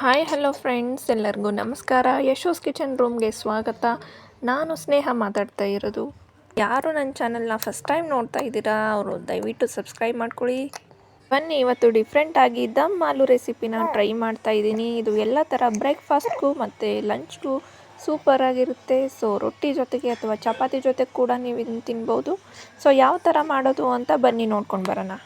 Hi, hello friends, ಎಲ್ಲರಿಗೂ ನಮಸ್ಕಾರ. ಯಶೋಸ್ kitchen ರೂಮ್ಗೆ ಸ್ವಾಗತ. ನಾನು ಸ್ನೇಹ ಮಾತಾಡ್ತಾ ಇರೋದು. ಯಾರು ನನ್ನ ಚಾನಲ್ನ ಫಸ್ಟ್ ಟೈಮ್ ನೋಡ್ತಾ ಇದ್ದೀರಾ, ಅವರು ದಯವಿಟ್ಟು ಸಬ್ಸ್ಕ್ರೈಬ್ ಮಾಡ್ಕೊಳ್ಳಿ. ಬನ್ನಿ, ಇವತ್ತು ಡಿಫ್ರೆಂಟಾಗಿ ದಮ್ ಆಲೂ ರೆಸಿಪಿನ ಟ್ರೈ ಮಾಡ್ತಾ ಇದ್ದೀನಿ. ಇದು ಎಲ್ಲ ಥರ ಬ್ರೇಕ್ಫಾಸ್ಟ್ಗೂ ಮತ್ತು ಲಂಚ್ಗೂ ಸೂಪರಾಗಿರುತ್ತೆ ಸೊ ರೊಟ್ಟಿ ಜೊತೆಗೆ ಅಥವಾ ಚಪಾತಿ ಜೊತೆಗೆ ಕೂಡ ನೀವು ಇದನ್ನು ತಿನ್ಬೋದು. ಸೊ ಯಾವ ಥರ ಮಾಡೋದು ಅಂತ ಬನ್ನಿ ನೋಡ್ಕೊಂಡು ಬರೋಣ.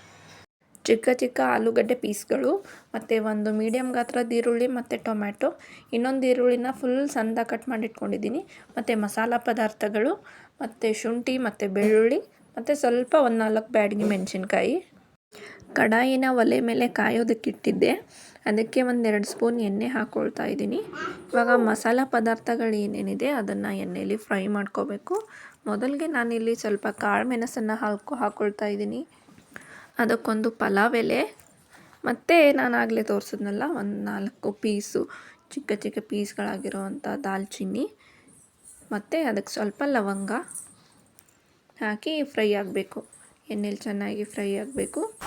ಚಿಕ್ಕ ಚಿಕ್ಕ ಆಲೂಗಡ್ಡೆ ಪೀಸ್ಗಳು, ಮತ್ತು ಒಂದು ಮೀಡಿಯಮ್ ಗಾತ್ರದ ಈರುಳ್ಳಿ ಮತ್ತು ಟೊಮ್ಯಾಟೊ. ಇನ್ನೊಂದು ಈರುಳ್ಳಿನ ಫುಲ್ ಸಂದ ಕಟ್ ಮಾಡಿಟ್ಕೊಂಡಿದ್ದೀನಿ. ಮತ್ತು ಮಸಾಲ ಪದಾರ್ಥಗಳು, ಮತ್ತು ಶುಂಠಿ, ಮತ್ತು ಬೆಳ್ಳುಳ್ಳಿ, ಮತ್ತು ಸ್ವಲ್ಪ ಒಂದು ನಾಲ್ಕು ಬ್ಯಾಡಗಿ ಮೆಣಸಿನ್ಕಾಯಿ. ಕಡಾಯಿನ ಒಲೆ ಮೇಲೆ ಕಾಯೋದಕ್ಕೆ ಇಟ್ಟಿದ್ದೆ. ಅದಕ್ಕೆ ಒಂದೆರಡು ಸ್ಪೂನ್ ಎಣ್ಣೆ ಹಾಕ್ಕೊಳ್ತಾ ಇದ್ದೀನಿ. ಇವಾಗ ಮಸಾಲ ಪದಾರ್ಥಗಳು ಏನೇನಿದೆ ಅದನ್ನು ಎಣ್ಣೆಯಲ್ಲಿ ಫ್ರೈ ಮಾಡ್ಕೋಬೇಕು. ಮೊದಲಿಗೆ ನಾನಿಲ್ಲಿ ಸ್ವಲ್ಪ ಕಾಳು ಮೆಣಸನ್ನು ಹಾಕೊ ಹಾಕ್ಕೊಳ್ತಾ ಇದ್ದೀನಿ. ಅದಕ್ಕೊಂದು ಪಲಾವ್ ಎಲೆ. ಮತ್ತು ನಾನು ಆಗಲೇ ತೋರಿಸಿದ್ನಲ್ಲ, ಒಂದು ನಾಲ್ಕು ಪೀಸು, ಚಿಕ್ಕ ಚಿಕ್ಕ ಪೀಸ್ಗಳಾಗಿರೋವಂಥ ದಾಲ್ಚಿನ್ನಿ. ಮತ್ತು ಅದಕ್ಕೆ ಸ್ವಲ್ಪ ಲವಂಗ ಹಾಕಿ ಫ್ರೈ ಆಗಬೇಕು. ಎಣ್ಣೆಲಿ ಚೆನ್ನಾಗಿ ಫ್ರೈ ಆಗಬೇಕು.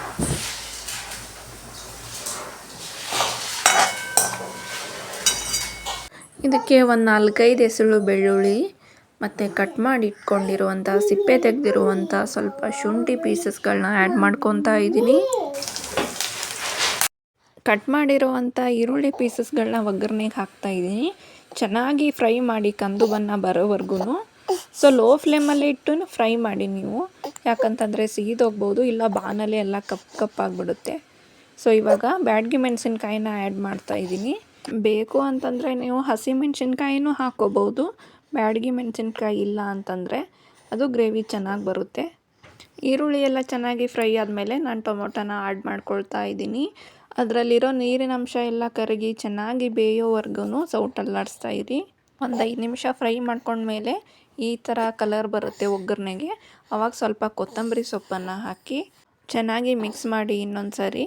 ಇದಕ್ಕೆ ಒಂದು ನಾಲ್ಕೈದು ಎಸಳು ಬೆಳ್ಳುಳ್ಳಿ ಮತ್ತು ಕಟ್ ಮಾಡಿ ಇಟ್ಕೊಂಡಿರುವಂಥ ಸಿಪ್ಪೆ ತೆಗೆದಿರುವಂಥ ಸ್ವಲ್ಪ ಶುಂಠಿ ಪೀಸಸ್ಗಳನ್ನ ಆ್ಯಡ್ ಮಾಡ್ಕೊತಾ ಇದ್ದೀನಿ. ಕಟ್ ಮಾಡಿರುವಂಥ ಈರುಳ್ಳಿ ಪೀಸಸ್ಗಳನ್ನ ಒಗ್ಗರಣೆಗೆ ಹಾಕ್ತಾ ಇದ್ದೀನಿ. ಚೆನ್ನಾಗಿ ಫ್ರೈ ಮಾಡಿ ಕಂದು ಬಣ್ಣ ಬರೋವರೆಗೂ ಸೊ ಲೋ ಫ್ಲೇಮಲ್ಲೇ ಇಟ್ಟು ಫ್ರೈ ಮಾಡಿ ನೀವು. ಯಾಕಂತಂದರೆ ಸೀದೋಗ್ಬೋದು ಇಲ್ಲ ಬಾನಲ್ಲಿ ಎಲ್ಲ ಕಪ್ ಕಪ್ಪಾಗಿಬಿಡುತ್ತೆ ಸೊ ಇವಾಗ ಬ್ಯಾಡ್ಗಿ ಮೆಣಸಿನ್ಕಾಯಿನ ಆ್ಯಡ್ ಮಾಡ್ತಾ ಇದ್ದೀನಿ. ಬೇಕು ಅಂತಂದರೆ ನೀವು ಹಸಿ ಮೆಣಸಿನ್ಕಾಯಿನೂ ಹಾಕ್ಕೋಬೋದು. ಬ್ಯಾಡಗಿ ಮೆಣಸಿನ್ಕಾಯಿ ಇಲ್ಲ ಅಂತಂದರೆ ಅದು ಗ್ರೇವಿ ಚೆನ್ನಾಗಿ ಬರುತ್ತೆ. ಈರುಳ್ಳಿ ಎಲ್ಲ ಚೆನ್ನಾಗಿ ಫ್ರೈ ಆದಮೇಲೆ ನಾನು ಟೊಮೊಟೊನ ಆ್ಯಡ್ ಮಾಡ್ಕೊಳ್ತಾ ಇದ್ದೀನಿ. ಅದರಲ್ಲಿರೋ ನೀರಿನ ಅಂಶ ಎಲ್ಲ ಕರಗಿ ಚೆನ್ನಾಗಿ ಬೇಯೋವರೆಗೂ ಸೌಟಲ್ಲಾಡಿಸ್ತಾ ಇರಿ. ಒಂದು ಐದು ನಿಮಿಷ ಫ್ರೈ ಮಾಡ್ಕೊಂಡ್ಮೇಲೆ ಈ ಥರ ಕಲರ್ ಬರುತ್ತೆ ಒಗ್ಗರಣೆಗೆ. ಅವಾಗ ಸ್ವಲ್ಪ ಕೊತ್ತಂಬರಿ ಸೊಪ್ಪನ್ನು ಹಾಕಿ ಚೆನ್ನಾಗಿ ಮಿಕ್ಸ್ ಮಾಡಿ ಇನ್ನೊಂದು ಸಾರಿ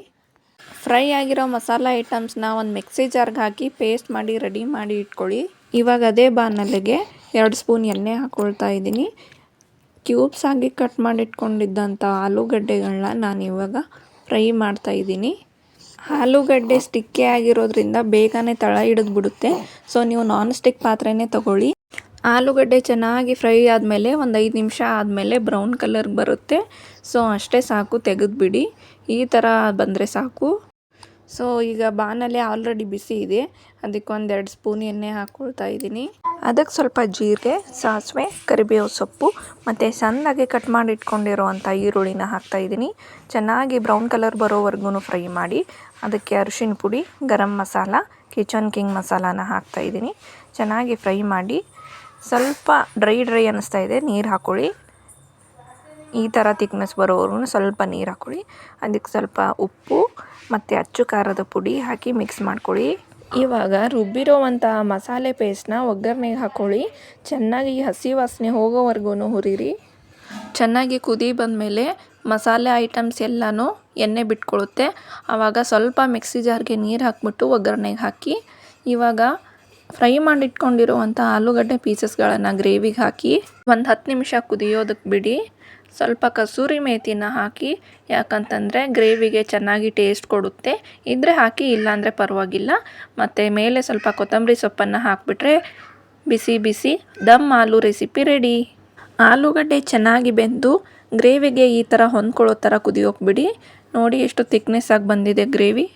ಫ್ರೈ ಆಗಿರೋ ಮಸಾಲ ಐಟಮ್ಸ್ನ ಒಂದು ಮಿಕ್ಸಿ ಜಾರ್ಗೆ ಹಾಕಿ ಪೇಸ್ಟ್ ಮಾಡಿ ರೆಡಿ ಮಾಡಿ ಇಟ್ಕೊಳ್ಳಿ. ಇವಾಗ ಅದೇ ಬಾಣಲೆಗೆ ಎರಡು ಸ್ಪೂನ್ ಎಣ್ಣೆ ಹಾಕ್ಕೊಳ್ತಾ ಇದ್ದೀನಿ. ಕ್ಯೂಬ್ಸ್ ಆಗಿ ಕಟ್ ಮಾಡಿಟ್ಕೊಂಡಿದ್ದಂಥ ಆಲೂಗಡ್ಡೆಗಳನ್ನ ನಾನು ಇವಾಗ ಫ್ರೈ ಮಾಡ್ತಾ ಇದ್ದೀನಿ. ಆಲೂಗಡ್ಡೆ ಸ್ಟಿಕ್ಕೇ ಆಗಿರೋದ್ರಿಂದ ಬೇಗನೆ ತಳ ಹಿಡಿದು ಬಿಡುತ್ತೆ ಸೊ ನೀವು ನಾನ್ ಸ್ಟಿಕ್ ಪಾತ್ರೆನೇ ತಗೊಳ್ಳಿ. ಆಲೂಗಡ್ಡೆ ಚೆನ್ನಾಗಿ ಫ್ರೈ ಆದಮೇಲೆ ಒಂದು ಐದು ನಿಮಿಷ ಆದಮೇಲೆ ಬ್ರೌನ್ ಕಲರ್ಗೆ ಬರುತ್ತೆ. ಸೊ ಅಷ್ಟೇ ಸಾಕು, ತೆಗೆದುಬಿಡಿ. ಈ ಥರ ಬಂದರೆ ಸಾಕು. ಸೊ ಈಗ ಬಾಣಲೆ ಆಲ್ರೆಡಿ ಬಿಸಿ ಇದೆ. ಅದಕ್ಕೆ ಒಂದೆರಡು ಸ್ಪೂನ್ ಎಣ್ಣೆ ಹಾಕ್ಕೊಳ್ತಾ ಇದ್ದೀನಿ. ಅದಕ್ಕೆ ಸ್ವಲ್ಪ ಜೀರಿಗೆ, ಸಾಸಿವೆ, ಕರಿಬೇವು ಸೊಪ್ಪು ಮತ್ತು ಸಣ್ಣಗೆ ಕಟ್ ಮಾಡಿ ಇಟ್ಕೊಂಡಿರೋವಂಥ ಈರುಳ್ಳಿನ ಹಾಕ್ತಾ ಇದ್ದೀನಿ. ಚೆನ್ನಾಗಿ ಬ್ರೌನ್ ಕಲರ್ ಬರೋವರೆಗೂ ಫ್ರೈ ಮಾಡಿ, ಅದಕ್ಕೆ ಅರಿಶಿನ ಪುಡಿ, ಗರಂ ಮಸಾಲ ಕಿಚನ್ ಕಿಂಗ್ ಮಸಾಲಾನ ಹಾಕ್ತಾ ಇದ್ದೀನಿ. ಚೆನ್ನಾಗಿ ಫ್ರೈ ಮಾಡಿ, ಸ್ವಲ್ಪ ಡ್ರೈ ಡ್ರೈ ಅನ್ನಿಸ್ತಾ ಇದೆ, ನೀರು ಹಾಕ್ಕೊಳ್ಳಿ ಈ ಥರ ತಿಕ್ನೆಸ್ ಬರೋವರೆಗೂ ಸ್ವಲ್ಪ ನೀರು ಹಾಕ್ಕೊಳ್ಳಿ ಅದಕ್ಕೆ ಸ್ವಲ್ಪ ಉಪ್ಪು, ಮತ್ತು ಅಚ್ಚು ಖಾರದ ಪುಡಿ ಹಾಕಿ ಮಿಕ್ಸ್ ಮಾಡ್ಕೊಳ್ಳಿ. ಇವಾಗ ರುಬ್ಬಿರೋವಂಥ ಮಸಾಲೆ ಪೇಸ್ಟ್ನ ಒಗ್ಗರಣೆಗೆ ಹಾಕ್ಕೊಳ್ಳಿ ಚೆನ್ನಾಗಿ ಹಸಿ ವಾಸನೆ ಹೋಗೋವರೆಗೂ ಹುರಿರಿ. ಚೆನ್ನಾಗಿ ಕುದಿ ಬಂದಮೇಲೆ ಮಸಾಲೆ ಐಟಮ್ಸ್ ಎಲ್ಲನೂ ಎಣ್ಣೆ ಬಿಟ್ಕೊಳ್ಳುತ್ತೆ ಆವಾಗ ಸ್ವಲ್ಪ ಮಿಕ್ಸಿ ಜಾರ್ಗೆ ನೀರು ಹಾಕ್ಬಿಟ್ಟು ಒಗ್ಗರಣೆಗೆ ಹಾಕಿ. ಇವಾಗ ಫ್ರೈ ಮಾಡಿಟ್ಕೊಂಡಿರುವಂಥ ಆಲೂಗಡ್ಡೆ ಪೀಸಸ್ಗಳನ್ನು ಗ್ರೇವಿಗೆ ಹಾಕಿ ಒಂದು ಹತ್ತು ನಿಮಿಷ ಕುದಿಯೋದಕ್ಕೆ ಬಿಡಿ. ಸ್ವಲ್ಪ ಕಸೂರಿ ಮೇಥಿನ ಹಾಕಿ, ಯಾಕಂತಂದರೆ ಗ್ರೇವಿಗೆ ಚೆನ್ನಾಗಿ ಟೇಸ್ಟ್ ಕೊಡುತ್ತೆ. ಇದ್ದರೆ ಹಾಕಿ, ಇಲ್ಲಾಂದರೆ ಪರವಾಗಿಲ್ಲ. ಮತ್ತು ಮೇಲೆ ಸ್ವಲ್ಪ ಕೊತ್ತಂಬರಿ ಸೊಪ್ಪನ್ನು ಹಾಕಿಬಿಟ್ರೆ ಬಿಸಿ ಬಿಸಿ, ದಮ್ ಆಲೂ ರೆಸಿಪಿ ರೆಡಿ ಆಲೂಗಡ್ಡೆ ಚೆನ್ನಾಗಿ ಬೆಂದು ಗ್ರೇವಿಗೆ ಈ ಥರ ಹೊಂದ್ಕೊಳ್ಳೋ ಥರ ಕುದಿಯೋಗ್ಬಿಡಿ ನೋಡಿ ಎಷ್ಟು ಥಿಕ್ನೆಸ್ಸಾಗಿ ಬಂದಿದೆ ಗ್ರೇವಿ.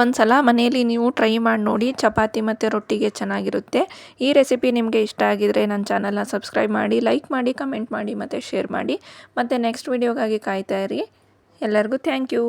ಒಂದು ಸಲ ಮನೆಯಲ್ಲಿ ನೀವು ಟ್ರೈ ಮಾಡಿ ನೋಡಿ, ಚಪಾತಿ ಮತ್ತು ರೊಟ್ಟಿಗೆ ಚೆನ್ನಾಗಿರುತ್ತೆ. ಈ ರೆಸಿಪಿ ನಿಮಗೆ ಇಷ್ಟ ಆಗಿದರೆ ನನ್ನ ಚಾನಲ್ನ ಸಬ್ಸ್ಕ್ರೈಬ್ ಮಾಡಿ ಲೈಕ್ ಮಾಡಿ ಕಮೆಂಟ್ ಮಾಡಿ ಮತ್ತು ಶೇರ್ ಮಾಡಿ. ಮತ್ತು ನೆಕ್ಸ್ಟ್ ವೀಡಿಯೋಗಾಗಿ ಕಾಯ್ತಾ ಇರಿ. ಎಲ್ಲರಿಗೂ ಥ್ಯಾಂಕ್ ಯು